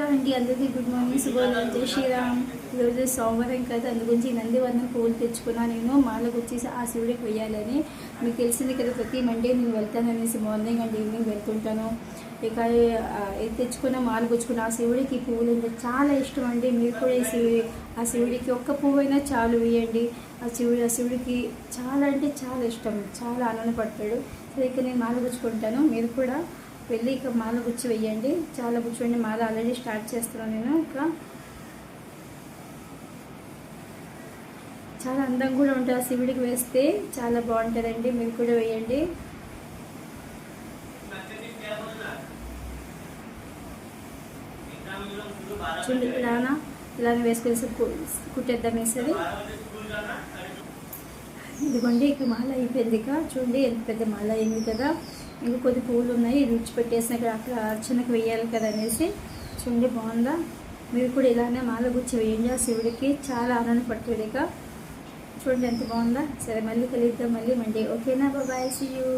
Hello అండి అందరికీ good morning. శుభోదయం. జై శ్రీరామ్. ఈరోజు సోమవారం కదా అందు గురించి నందివర్ణం పూలు తెచ్చుకున్నా నేను. మాలకు వచ్చేసి ఆ శివుడికి వేయాలని. మీకు తెలిసింది కదా ప్రతి మండే నేను వెళ్తాను అనేసి మార్నింగ్ అండ్ ఈవినింగ్ వెళ్తుంటాను. ఇక ఏది తెచ్చుకున్న మాల గుచ్చుకున్న ఆ శివుడికి పువ్వులు అంటే చాలా ఇష్టం అండి. మీరు కూడా ఈ శివుడి ఆ శివుడికి ఒక్క పువ్వు అయినా చాలు వేయండి. ఆ శివుడు ఆ శివుడికి చాలా అంటే చాలా ఇష్టం. చాలా ఆనందపడతాడు. సో ఇక నేను మాల గుచ్చుకుంటాను మీరు కూడా వెళ్ళి ఇక మాల గుచ్చి వెయ్యండి. చాలా కూర్చోండి. మాల ఆల్రెడీ స్టార్ట్ చేస్తున్నాను నేను ఇక. చాలా అందంగా కూడా ఉంటుంది. ఆ శివుడికి వేస్తే చాలా బాగుంటుందండి. మీరు కూడా వేయండి చూడండి ఇలానా ఇలానే వేసుకొని కుట్టేద్దాం వేసేది. ఇదిగోండి ఇక మాల అయిపోయింది ఇక. చూడండి ఎంత పెద్ద మాల అయింది కదా. ఇంకా కొద్ది పువ్వులు ఉన్నాయి ఇది విడిచిపెట్టేసిన ఇక్కడ అక్కడ అర్చనకు వేయాలి కదా అనేసి. చూడండి బాగుందా? మీరు కూడా ఇలానే మాల గుచ్చి వేయండి ఆ శివుడికి చాలా ఆనంద ఇక. చూడండి ఎంత బాగుందా? సరే మళ్ళీ కలుద్దాం మళ్ళీ మండే. ఓకేనా? బాబాయ్ సీ యూ